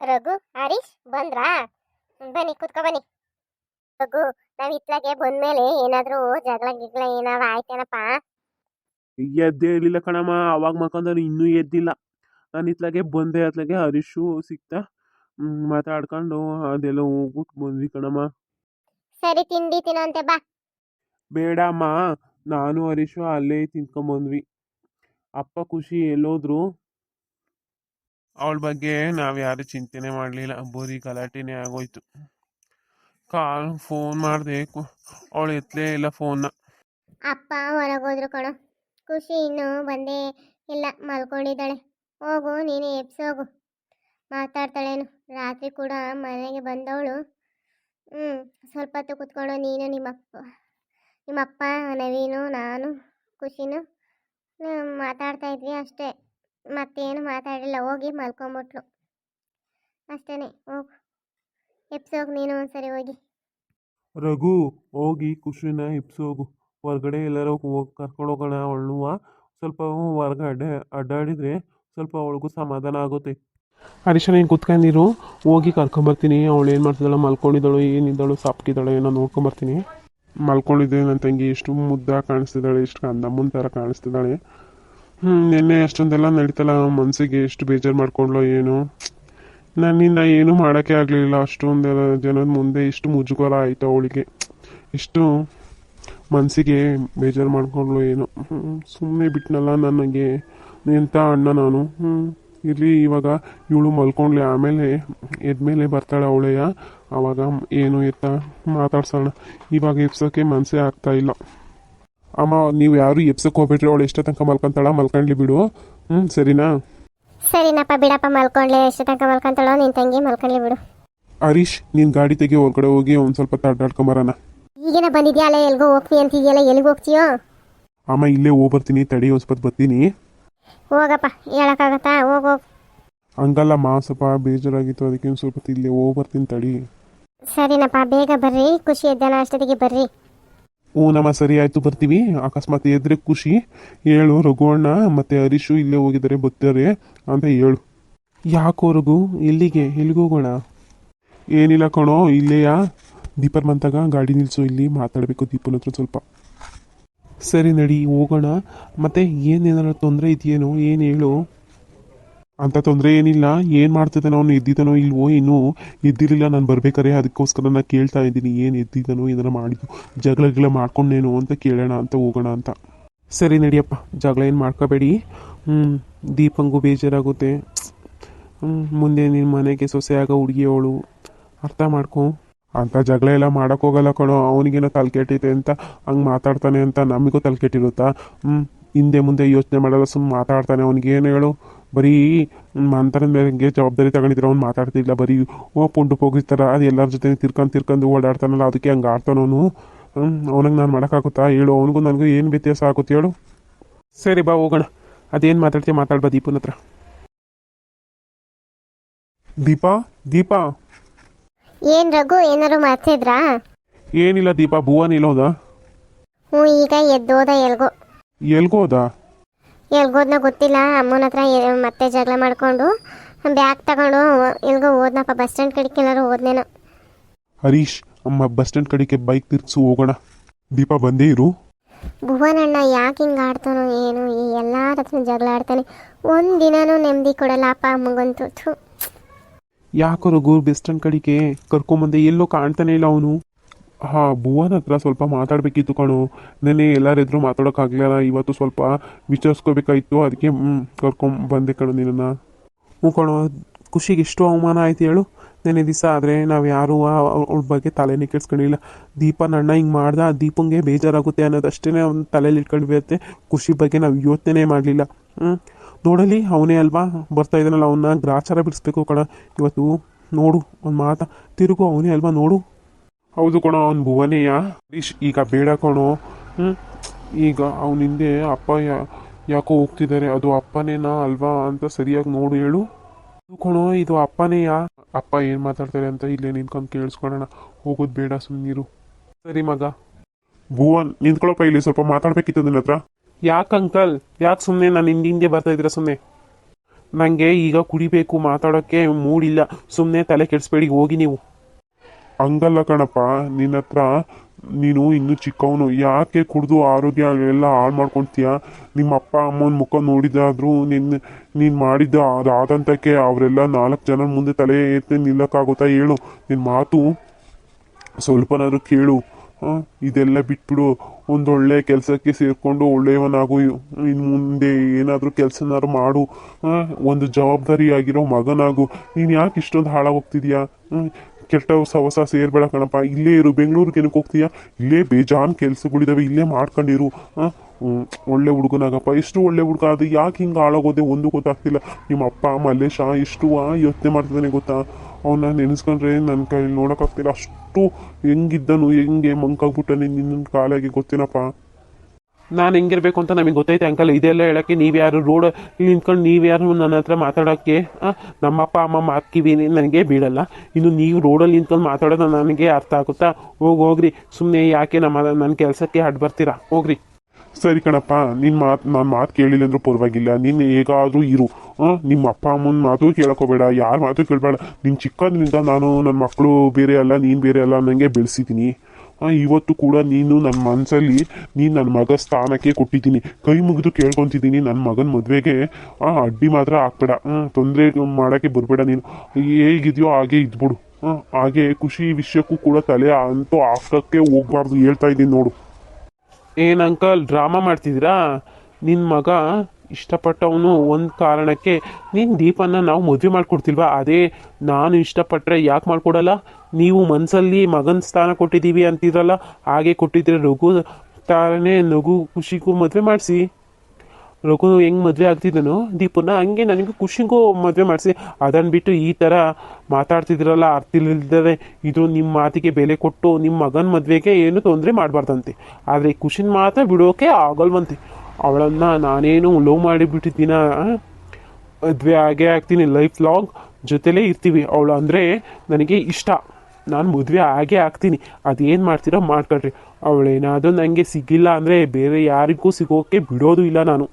ರಘು ಹರೀಶ್ ಬಂದ್ರಾ? ಬನ್ನಿ ಕುತ್ಕೊ ಬನ್ನಿ. ರಘು ನಾವ್ ಇತ್ಲಾಗೆ ಬಂದ್ಮೇಲೆ ಏನಾದ್ರೂ ಜಗಳ ಗಿಗ್ಳ ಏನಾರ ಆಯ್ತೇನಪ್ಪ? ಎದ್ದೇ ಇರ್ಲಿಲ್ಲ ಕಣಮ್ಮ ಅವಾಗ ಮಕ್ಕಂದನು ಇನ್ನೂ ಎದ್ದಿಲ್ಲ. ನಾನು ಇತ್ಲಾಗೆ ಬಂದೆ ಅತ್ಲಾಗೆ ಹರೀಶು ಸಿಕ್ತ. ಮಾತಾಡ್ಕೊಂಡು ಅದೆಲ್ಲ ಹೋಗ್ಬಿಟ್ಟು ಬಂದ್ವಿ ಕಣಮ್ಮ. ಸರಿ ತಿಂಡಿ ತಿನ್ನೋಂತೆ ಬಾ. ಬೇಡಮ್ಮ ನಾನು ಹರೀಶು ಅಲ್ಲೇ ತಿನ್ಕೊಂಬಂದ್ವಿ ಅಪ್ಪ ಖುಷಿ ಎಲ್ಲೋದ್ರು. ಅವಳ ಬಗ್ಗೆ ನಾವು ಯಾರು ಚಿಂತೆನೆ ಮಾಡಲಿಲ್ಲ. ಬರೀ ಗಲಾಟೆನೇ ಆಗೋಯ್ತು. ಕಾಲ್ ಫೋನ್ ಮಾಡಿದೆ ಅವಳು ಎತ್ತಲೇ ಇಲ್ಲ ಫೋನ್ನ. ಅಪ್ಪ ಹೊರಗೋದ್ರು ಕಣೋ. ಖುಷಿ ಇನ್ನೂ ಬಂದೇ ಇಲ್ಲ. ಮಲ್ಕೊಂಡಿದ್ದಾಳೆ. ಹೋಗು, ನೀನು ಎಬ್ಸೋಗು ಮಾತಾಡ್ತಾಳೇನು. ರಾತ್ರಿ ಕೂಡ ಮನೆಗೆ ಬಂದವಳು. ಹ್ಞೂ ಸ್ವಲ್ಪ ಹೊತ್ತು ಕುತ್ಕೊಂಡು ನೀನು ನಿಮ್ಮಪ್ಪ ನಿಮ್ಮಪ್ಪ, ನವೀನು, ನಾನು, ಖುಷಿನು ಮಾತಾಡ್ತಾ ಇದ್ವಿ ಅಷ್ಟೇ. ಮತ್ತೇನು ಮಾತಾಡಿಲ್ಲ, ಹೋಗಿ ಮಲ್ಕೊಂಬಿಟ್ಲು. ಅಷ್ಟೇ ಹೋಗು. ಎಬ್ಸೋಗು ನೀನು ಒಂದ್ಸರಿ ಹೋಗಿ. ರಘು, ಹೋಗಿ ಖುಷಿನ ಇಪ್ಸೋಗು ಹೊರಗಡೆ ಎಲ್ಲರೂ ಹೋಗಿ ಕರ್ಕೊಂಡು ಹೋಗೋಣ. ಅವಳುವ ಸ್ವಲ್ಪ ಹೊರಗಡೆ ಅಡ್ಡಾಡಿದ್ರೆ ಸ್ವಲ್ಪ ಅವಳಿಗೂ ಸಮಾಧಾನ ಆಗುತ್ತೆ. ಹರೀಶ, ನೀನು ಕುತ್ಕೊಂಡಿರು? ಹೋಗಿ ಕರ್ಕೊಂಬರ್ತೀನಿ. ಅವಳು ಏನು ಮಾಡ್ತಿದ್ದಾಳೆ, ಮಲ್ಕೊಂಡಿದ್ದಾಳು, ಏನಿದ್ದಾಳು ಸಾಪ್ಕಿದ್ದಾಳೆ ಏನೋ ನೋಡ್ಕೊಂಬರ್ತೀನಿ. ಮಲ್ಕೊಂಡಿದ್ದೆ ನನ್ನ ತಂಗಿ. ಎಷ್ಟು ಮುದ್ದ ಕಾಣಿಸ್ತಿದ್ದಾಳೆ, ಎಷ್ಟು ಅಂದಮ್ಮನ ಥರ ಕಾಣಿಸ್ತಿದ್ದಾಳೆ. ನಿನ್ನೆ ಅಷ್ಟೊಂದೆಲ್ಲ ನಡೀತಲ್ಲ, ಮನ್ಸಿಗೆ ಎಷ್ಟು ಬೇಜಾರು ಮಾಡ್ಕೊಂಡ್ಲೋ ಏನು. ನನ್ನಿಂದ ಏನು ಮಾಡೋಕ್ಕೆ ಆಗಲಿಲ್ಲ, ಅಷ್ಟೊಂದೆಲ್ಲ ಜನದ ಮುಂದೆ ಇಷ್ಟು ಮುಜುಗರ ಆಯ್ತು ಅವಳಿಗೆ. ಇಷ್ಟು ಮನಸ್ಸಿಗೆ ಬೇಜಾರು ಮಾಡ್ಕೊಂಡ್ಲೋ ಏನು. ಸುಮ್ಮನೆ ಬಿಟ್ನಲ್ಲ ನನಗೆ. ಎಂಥ ಅಣ್ಣ ನಾನು? ಹ್ಞೂ ಇರಲಿ, ಇವಾಗ ಇವಳು ಮಲ್ಕೊಂಡ್ಲೆ, ಆಮೇಲೆ ಎದ್ಮೇಲೆ ಬರ್ತಾಳೆ ಅವಳೆಯ ಆವಾಗ ಏನು ಎತ್ತ ಮಾತಾಡ್ಸೋಣ. ಇವಾಗ ಎಪ್ಸೋಕ್ಕೆ ಮನಸ್ಸೇ ಆಗ್ತಾ ಇಲ್ಲ. ಅಮ್ಮ ನೀವು ಯಾರು ಎಪ್ಸಕ್ಕೆ ಹೋಗ್ಬಿಟ್ರಿ ಅವಳು ಎಷ್ಟೋ ತನಕ ಮಲ್ಕೊಂತಾಳ ಮಲ್ಕೊಂಡ್ಲಿ ಬಿಡು. ಹ್ಞೂ ಸರಿನಾ? ಸರಿನಪ್ಪ ಬಿಡಪ್ಪ ಮಲ್ಕೊಂಡ್ಲೆ. ಎಷ್ಟು ತನಕ ಮಲ್ಕೊಂತಾಳೋ ನಿನ್ನ ತಂಗಿ ಮಲ್ಕೊಂಡ್ಲಿ ಬಿಡು. ಹರೀಶ್ ನೀನು ಗಾಡಿ ತೆಗಿ ಹೊರ್ಗಡೆ ಹೋಗಿ ಒಂದು ಸ್ವಲ್ಪ ಅಡ್ಡಾಡ್ಕೊಂಬರೋಣ ಈಗಿನ ಬಂದಿದ್ಯಾಲ ಎಲ್ಗೋ ಹೋಗ್ತೀನಿ ಅಂತಿದ್ಯಲ್ಲ ಎಲ್ಲಿಗೆ ಹೋಗ್ತೀಯೋ? ಅಮ್ಮ ಇಲ್ಲೇ ಹೋಗಿ ಬರ್ತೀನಿ ತಡಿ ಒಂದು ಸ್ವಲ್ಪ ಬರ್ತೀನಿ. ಹೋಗಪ್ಪ ಹೇಳಕ್ಕಾಗತ್ತಾ? ಹೋಗ್ ಹೋಗ್. ಹಂಗಲ್ಲಮ್ಮ ಸ್ವಲ್ಪ ಬೇಜಾರಾಗಿತ್ತು ಅದಕ್ಕೆ ಒಂದು ಸ್ವಲ್ಪ ಇಲ್ಲೇ ಹೋಗಿ ಬರ್ತೀನಿ ತಡಿ. ಸರಿನಪ್ಪ ಬೇಗ ಬರ್ರಿ ಖುಷಿ ಇದ್ದಾನ ಅಷ್ಟೊತ್ತಿಗೆ ಬರ್ರಿ. ಹ್ಞೂ ನಮ್ಮ ಸರಿ ಆಯಿತು ಬರ್ತೀವಿ. ಅಕಸ್ಮಾತ್ ಎದ್ರೆ ಖುಷಿ. ಹೇಳು ರಘುವಣ್ಣ ಮತ್ತು ಹರೀಶು ಇಲ್ಲೇ ಹೋಗಿದ್ದಾರೆ ಬರ್ತಾರೆ ಅಂತ ಹೇಳು. ಯಾಕೋ ರಘು ಎಲ್ಲಿಗೆ ಎಲ್ಲಿಗೆ ಹೋಗೋಣ? ಏನಿಲ್ಲ ಕಣೋ, ಇಲ್ಲೇಯಾ? ದೀಪರ್ ಬಂತಾಗ ಗಾಡಿ ನಿಲ್ಸು, ಇಲ್ಲಿ ಮಾತಾಡಬೇಕು ದೀಪನ ಹತ್ರ ಸ್ವಲ್ಪ. ಸರಿ ನಡಿ, ಹೋಗೋಣ. ಮತ್ತೆ ಏನೇನಾದ್ರು ತೊಂದರೆ ಇದೆಯೇನೋ, ಏನು ಹೇಳು? ಅಂತ ತೊಂದರೆ ಏನಿಲ್ಲ. ಏನು ಮಾಡ್ತಿದ್ದಾನೋ, ಅವನು ಎದ್ದಿದ್ದಾನೋ ಇಲ್ವೋ ಇನ್ನೂ ಎದ್ದಿರಲಿಲ್ಲ. ನಾನು ಬರ್ಬೇಕಾರೆ ಅದಕ್ಕೋಸ್ಕರ ನಾನು ಕೇಳ್ತಾ ಇದ್ದೀನಿ, ಏನು ಎದ್ದಿದ್ದಾನೋ, ಏನಾರ ಮಾಡಿದ್ದು, ಜಗಳ ಗಿಳ ಮಾಡ್ಕೊಂಡೇನೋ ಅಂತ ಕೇಳೋಣ ಅಂತ, ಹೋಗೋಣ ಅಂತ. ಸರಿ ನಡಿಯಪ್ಪ, ಜಗಳ ಏನು ಮಾಡ್ಕೋಬೇಡಿ. ಹ್ಞೂ ದೀಪಂಗೂ ಬೇಜಾರಾಗುತ್ತೆ. ಮುಂದೆ ನಿನ್ನ ಮನೆಗೆ ಸೊಸೆ ಆಗ ಹುಡುಗಿ ಅವಳು. ಅರ್ಥ ಮಾಡ್ಕೊ. ಅಂತ ಜಗಳ ಎಲ್ಲ ಮಾಡೋಕ್ಕೋಗಲ್ಲ ಕಣೋ. ಅವನಿಗೇನೋ ತಲೆ ಕೆಟ್ಟಿದೆ ಅಂತ, ಹಂಗೆ ಮಾತಾಡ್ತಾನೆ ಅಂತ ನಮಗೂ ತಲೆ ಕೆಟ್ಟಿರುತ್ತಾ ಹ್ಞೂ ಹಿಂದೆ ಮುಂದೆ ಯೋಚನೆ ಮಾಡಲ್ಲ ಸುಮ್ಮನೆ ಮಾತಾಡ್ತಾನೆ. ಅವನಿಗೇನು ಏನು ಹೇಳು? ಬರೀ ಮಂತ್ರದ ಮೇಲೆ ಹಿಂಗೆ ಜವಾಬ್ದಾರಿ ತಗೊಂಡಿದ್ರೆ ಅವ್ನು ಮಾತಾಡ್ತಿಲ್ಲ ಬರೀ ಓ ಪುಂಡು ಹೋಗಿರ್ತಾರ ಅದು ಎಲ್ಲರ ಜೊತೆ ತಿರ್ಕೊಂಡು ತಿರ್ಕೊಂಡು ಓಡಾಡ್ತಾನಲ್ಲ ಅದಕ್ಕೆ ಹಂಗೆ ಆಡ್ತಾನವನು ಅವನಿಗೆ ನಾನು ಮಾಡೋಕ್ಕಾಗುತ್ತಾ? ಹೇಳು ಅವನಿಗೂ ನನಗೂ ಏನು ವ್ಯತ್ಯಾಸ ಆಗುತ್ತೆ ಹೇಳು. ಸರಿ ಬಾ ಹೋಗೋಣ. ಅದೇನು ಮಾತಾಡ್ತೀಯ ಮಾತಾಡ್ಬಾ ದೀಪನ ಹತ್ರ. ದೀಪಾ ದೀಪಾ. ಏನ್ ರಘು ಏನಾರು ಮಾಡ್ತಿದ್ರಾ? ಏನಿಲ್ಲ ದೀಪಾ ಭುವನ್ ಇಲ್ಲೋದ ಹ್ಞೂ ಈಗ ಎದ್ದೋದ ಎಲ್ಗೋ. ಎಲ್ಗೋದ? ಎಲ್ಗೋದ್ನ ಗೊತ್ತಿಲ್ಲ ಅಮ್ಮನ ಹತ್ರ ಮತ್ತೆ ಜಗಳ ಮಾಡ್ಕೊಂಡು ಬ್ಯಾಗ್ ತಗೊಂಡು ಎಲ್ಗೋ ಹೋದ್ನಪ್ಪ ಬಸ್ ಸ್ಟ್ಯಾಂಡ್ ಕಡೆಗೆ ಏನಾದ್ರು ಹೋದ್ನೇನೋ. ಹರೀಶ್ ಅಮ್ಮ ಬಸ್ ಸ್ಟ್ಯಾಂಡ್ ಕಡೆಗೆ ಬೈಕ್ ತಿರ್ಗಿಸು ಹೋಗೋಣ. ದೀಪ ಬಂದೇ ಇರು. ಭುವನಣ್ಣ ಯಾಕೆ ಹಿಂಗೆ ಆಡ್ತಾನೋ ಏನು ಈ ಎಲ್ಲಾರ ಹತ್ರ ಜಗಳ ಆಡ್ತಾನೆ. ಒಂದು ದಿನನೂ ನೆಮ್ಮದಿ ಕೊಡಲ್ಲ ಅಪ್ಪ ಅಮ್ಮಗಂತೂ ಥು. ಯಾಕೋ ಗುರು ಬಸ್ ಸ್ಟ್ಯಾಂಡ್ ಕಡೆಗೆ ಕರ್ಕೊಂಬಂದೆ ಎಲ್ಲೋ ಕಾಣ್ತಾನೆ ಇಲ್ಲ ಅವನು. ಹಾ, ಭುವನ್ ಹತ್ರ ಸ್ವಲ್ಪ ಮಾತಾಡ್ಬೇಕಿತ್ತು ಕಣು. ನೆನೆ ಎಲ್ಲರಿದ್ರೂ ಮಾತಾಡೋಕ್ಕಾಗ್ಲಿಲ್ಲ, ಇವತ್ತು ಸ್ವಲ್ಪ ವಿಚಾರಿಸ್ಕೋಬೇಕಾಯ್ತು, ಅದಕ್ಕೆ ಕರ್ಕೊಂಡ್ ಬಂದೆ ಕಣು ನಿನ್ನ ಹ್ಞೂ ಕಣೋ, ಖುಷಿಗೆ ಎಷ್ಟು ಅವಮಾನ ಆಯ್ತು ಹೇಳು. ನೆನೆ ದಿವಸ ಆದರೆ ನಾವು ಯಾರೂ ಅವ್ಳ ಬಗ್ಗೆ ತಲೆನೇ ಕೆಡ್ಸ್ಕೊಂಡಿಲ್ಲ. ದೀಪ ನನ್ನ ಹಿಂಗೆ ಮಾಡ್ದ, ದೀಪಂಗೆ ಬೇಜಾರಾಗುತ್ತೆ ಅನ್ನೋದಷ್ಟೇ ಅವ್ನ ತಲೆಯಲ್ಲಿ ಇಟ್ಕೊಂಡಿರುತ್ತೆ. ಖುಷಿ ಬಗ್ಗೆ ನಾವು ಯೋಚನೆ ಮಾಡಲಿಲ್ಲ. ಹ್ಞೂ ನೋಡಲಿ, ಅವನೇ ಅಲ್ವಾ? ಬರ್ತಾ ಇದ್ದಾನಲ್ಲ ಅವನ್ನ ಗ್ರಾಚಾರ ಬಿಡಿಸ್ಬೇಕು ಕಣ. ಇವತ್ತು ನೋಡು, ಒಂದು ಮಾತಾ. ತಿರುಗು ಅವನೇ ಅಲ್ವಾ? ನೋಡು. ಹೌದು ಕಣೋ, ಅವ್ನು ಭುವನೇಯ. ಹರೀಶ್, ಈಗ ಬೇಡ ಕಣೋ. ಈಗ ಅವನ ಹಿಂದೆ ಅಪ್ಪ ಯಾಕೋ ಹೋಗ್ತಿದ್ದಾರೆ ಅದು ಅಪ್ಪನೇನಾ ಅಲ್ವಾ ಅಂತ ಸರಿಯಾಗಿ ನೋಡು ಹೇಳು. ಕಣೋ, ಇದು ಅಪ್ಪನೇಯಾ. ಅಪ್ಪ ಏನು ಮಾತಾಡ್ತಾರೆ ಅಂತ ಇಲ್ಲೇ ನಿಂತ್ಕೊಂಡು ಕೇಳಿಸ್ಕೊಳ್ಳೋಣ ಹೋಗೋದು ಬೇಡ ಸುಮ್ಮನಿರು ಸರಿ ಮಗ. ಭುವನ್ ನಿಂತ್ಕೊಳ್ಳಪ್ಪ ಇಲ್ಲಿ ಸ್ವಲ್ಪ ಮಾತಾಡ್ಬೇಕಿತ್ತು ನನ್ನ ಹತ್ರ. ಯಾಕೆ ಅಂಕಲ್? ಯಾಕೆ ಸುಮ್ಮನೆ ನಾನು ಹಿಂದೆ ಹಿಂದೆ ಬರ್ತಾ ಇದ್ದೀರಾ ಸುಮ್ಮನೆ ನನಗೆ ಈಗ ಕುಡಿಬೇಕು ಮಾತಾಡೋಕ್ಕೆ ಮೂಡಿಲ್ಲ. ಸುಮ್ಮನೆ ತಲೆ ಕೆಡಿಸ್ಬೇಡಿ, ಹೋಗಿ ನೀವು. ಹಂಗಲ್ಲ ಕಣಪ್ಪ ನಿನ್ನ ಹತ್ರ ನೀನು ಇನ್ನೂ ಚಿಕ್ಕವನು, ಯಾಕೆ ಕುಡಿದು ಆರೋಗ್ಯ ಎಲ್ಲ ಹಾಳು ಮಾಡ್ಕೊಳ್ತೀಯ ನಿಮ್ಮ ಅಪ್ಪ, ಅಮ್ಮನ ಮುಖ ನೋಡಿದಾದರೂ ನಿನ್ನ ನೀನು ಮಾಡಿದ್ದ ಅದಾದಂತಕ್ಕೆ ಅವರೆಲ್ಲ ನಾಲ್ಕು ಜನ ಮುಂದೆ ತಲೆ ಎತ್ತಿ ನಿಲ್ಲಕ್ಕಾಗುತ್ತಾ ಹೇಳು? ನಿನ್ನ ಮಾತು ಸ್ವಲ್ಪನಾದರೂ ಕೇಳು. ಇದೆಲ್ಲ ಬಿಟ್ಬಿಡು. ಒಂದೊಳ್ಳೆ ಕೆಲಸಕ್ಕೆ ಸೇರಿಕೊಂಡು ಒಳ್ಳೆಯವನಾಗು. ಇನ್ನು ಮುಂದೆ ಏನಾದರೂ ಕೆಲಸನಾದ್ರು ಮಾಡು. ಒಂದು ಜವಾಬ್ದಾರಿಯಾಗಿರೋ ಮಗನಾಗು. ನೀನು ಯಾಕೆ ಇಷ್ಟೊಂದು ಹಾಳಾಗೋಗ್ತಿದ್ಯಾ ಕೆಟ್ಟ ಹೊಸ ಸೇರ್ಬೇಡ ಕಣಪ್ಪ. ಇಲ್ಲೇ ಇರು ಬೆಂಗಳೂರಿಗೆ ಏನಕ್ಕೆ ಹೋಗ್ತೀಯಾ? ಇಲ್ಲೇ ಬೇಜಾನ್ ಕೆಲಸಗಳಿದಾವೆ, ಇಲ್ಲೇ ಮಾಡ್ಕೊಂಡಿರು. ಒಳ್ಳೆ ಹುಡುಗನಾಗಪ್ಪ. ಎಷ್ಟು ಒಳ್ಳೆ ಹುಡುಗ, ಅದು ಯಾಕೆ ಹಿಂಗೆ ಹಾಳಾಗೋದೆ ಒಂದು ಗೊತ್ತಾಗ್ತಿಲ್ಲ. ನಿಮ್ಮ ಅಪ್ಪ ಮಲ್ಲೇಶ, ಎಷ್ಟು ಯೋಚನೆ ಮಾಡ್ತಿದ್ದಾನೆ ಗೊತ್ತಾ? ಅವನ್ನ ನೆನೆಸ್ಕೊಂಡ್ರೆ ನನ್ನ ಕೈ ನೋಡೋಕ್ಕಾಗ್ತಿಲ್ಲ. ಅಷ್ಟು ಹೆಂಗಿದ್ದನು, ಹೆಂಗೆ ಮಂಕಾಗ್ಬಿಟ್ಟನೆ ನಿನ್ನ ಕಾಲಾಗಿ ಗೊತ್ತೇನಪ್ಪ? ನಾನು ಹೆಂಗಿರ್ಬೇಕು ಅಂತ ನಮಗೆ ಗೊತ್ತೈತೆ ಅಂಕಲ್ ಇದೆಲ್ಲ ಹೇಳೋಕ್ಕೆ ನೀವು ಯಾರು ರೋಡ್ ನಿಂತ್ಕೊಂಡು ನೀವು ಯಾರು ನನ್ನ ಹತ್ರ ಮಾತಾಡೋಕ್ಕೆ ನಮ್ಮಪ್ಪ, ಅಮ್ಮ ಮಾತ್ಕಿವಿ ನನಗೆ ಬೀಳಲ್ಲ ಇನ್ನು ನೀವು ರೋಡಲ್ಲಿ ನಿಂತ್ಕೊಂಡು ಮಾತಾಡೋದು ನನಗೆ ಅರ್ಥ ಆಗುತ್ತಾ? ಹೋಗಿ, ಹೋಗ್ರಿ. ಸುಮ್ಮನೆ ಯಾಕೆ ನಮ್ಮ ನನ್ನ ಕೆಲಸಕ್ಕೆ ಅಡ್ಡು ಬರ್ತೀರಾ? ಹೋಗ್ರಿ. ಸರಿ ಕಣಪ್ಪ ನಿನ್ನ ಮಾತು, ನಾನು ಮಾತು ಕೇಳಿಲ್ಲ ಅಂದ್ರೂ ಪರವಾಗಿಲ್ಲ. ನೀನು ಹೇಗಾದರೂ ಇರು. ನಿಮ್ಮ ಅಪ್ಪ, ಅಮ್ಮನ ಮಾತು ಕೇಳ್ಕೋಬೇಡ ಯಾರ ಮಾತು ಕೇಳಬೇಡ. ನಿನ್ನ ಚಿಕ್ಕದ್ರಿಂದ ನಾನು ನನ್ನ ಮಕ್ಕಳು ಬೇರೆ ಅಲ್ಲ, ನೀನು ಬೇರೆ ಅಲ್ಲ ನನಗೆ ಬೆಳೆಸಿದ್ದೀನಿ ಇವತ್ತು ಕೂಡ ನೀನು ನನ್ನ ಮನಸ್ಸಲ್ಲಿ ನೀನು ನನ್ನ ಮಗ ಸ್ಥಾನಕ್ಕೆ ಕೊಟ್ಟಿದ್ದೀನಿ. ಕೈ ಮುಗಿದು ಕೇಳ್ಕೊತಿದ್ದೀನಿ ನನ್ನ ಮಗನ ಮದುವೆಗೆ. ಅಡ್ಡಿ ಮಾತ್ರ ಹಾಕ್ಬೇಡ ತೊಂದರೆ ಮಾಡೋಕ್ಕೆ ಬರಬೇಡ ನೀನು. ಹೇಗಿದೆಯೋ ಹಾಗೆ ಇದ್ಬಿಡು. ಹ್ಞೂ ಹಾಗೆ ಖುಷಿ ವಿಷಯಕ್ಕೂ ಕೂಡ ತಲೆ ಅಂತೂ ಹಾಕಕ್ಕೆ ಹೋಗ್ಬಾರ್ದು ಹೇಳ್ತಾ ಇದ್ದೀನಿ ನೋಡು. ಏನು ಅಂಕಲ್ ಡ್ರಾಮಾ ಮಾಡ್ತಿದ್ದೀರಾ? ನಿನ್ನ ಮಗ ಇಷ್ಟಪಟ್ಟವನು ಒಂದು ಕಾರಣಕ್ಕೆ, ನೀನು ದೀಪನ ನಾವು ಮದುವೆ ಮಾಡಿಕೊಡ್ತಿಲ್ವಾ? ಅದೇ ನಾನು ಇಷ್ಟಪಟ್ಟರೆ ಯಾಕೆ ಮಾಡಿಕೊಡಲ್ಲ? ನೀವು ಮನಸ್ಸಲ್ಲಿ ಮಗನ ಸ್ಥಾನ ಕೊಟ್ಟಿದ್ದೀವಿ ಅಂತಿದ್ರಲ್ಲ, ಹಾಗೆ ಕೊಟ್ಟಿದ್ರೆ ರಘು ತಾನೇ ನಗು ಖುಷಿಗೂ ಮದುವೆ ಮಾಡಿಸಿ. ರಘು ಹೆಂಗೆ ಮದುವೆ ಆಗ್ತಿದ್ದನು? ದೀಪನ ಹಂಗೆ ನನಗೂ ಖುಷಿಗೂ ಮದುವೆ ಮಾಡಿಸಿ. ಅದನ್ನು ಬಿಟ್ಟು ಈ ಥರ ಮಾತಾಡ್ತಿದ್ರಲ್ಲ, ಅರ್ಥ ಇಲ್ಲದೆ ಇದು ನಿಮ್ಮ ಮಾತಿಗೆ ಬೆಲೆ ಕೊಟ್ಟು ನಿಮ್ಮ ಮಗನ ಮದುವೆಗೆ ಏನು ತೊಂದರೆ ಮಾಡಬಾರ್ದಂತೆ. ಆದರೆ ಖುಷಿನ ಮಾತ್ರ ಬಿಡೋಕೆ ಆಗಲ್ವಂತೆ. ಅವಳನ್ನು ನಾನೇನು ಲವ್ ಮಾಡಿಬಿಟ್ಟಿದ್ದೀನ? ಮದುವೆ ಆಗೇ ಆಗ್ತೀನಿ ಲೈಫ್ ಲಾಂಗ್ ಜೊತೆಲೇ ಇರ್ತೀವಿ. ಅವಳು ಅಂದರೆ ನನಗೆ ಇಷ್ಟ. ನಾನು ಮದುವೆ ಆಗೇ ಆಗ್ತೀನಿ. ಅದೇನು ಮಾಡ್ತೀರೋ ಮಾಡ್ಕೊಳ್ರಿ. ಅವಳೇನಾದರೂ ನನಗೆ ಸಿಗಿಲ್ಲ ಅಂದರೆ ಬೇರೆ ಯಾರಿಗೂ ಸಿಗೋಕ್ಕೆ ಬಿಡೋದು ಇಲ್ಲ ನಾನು.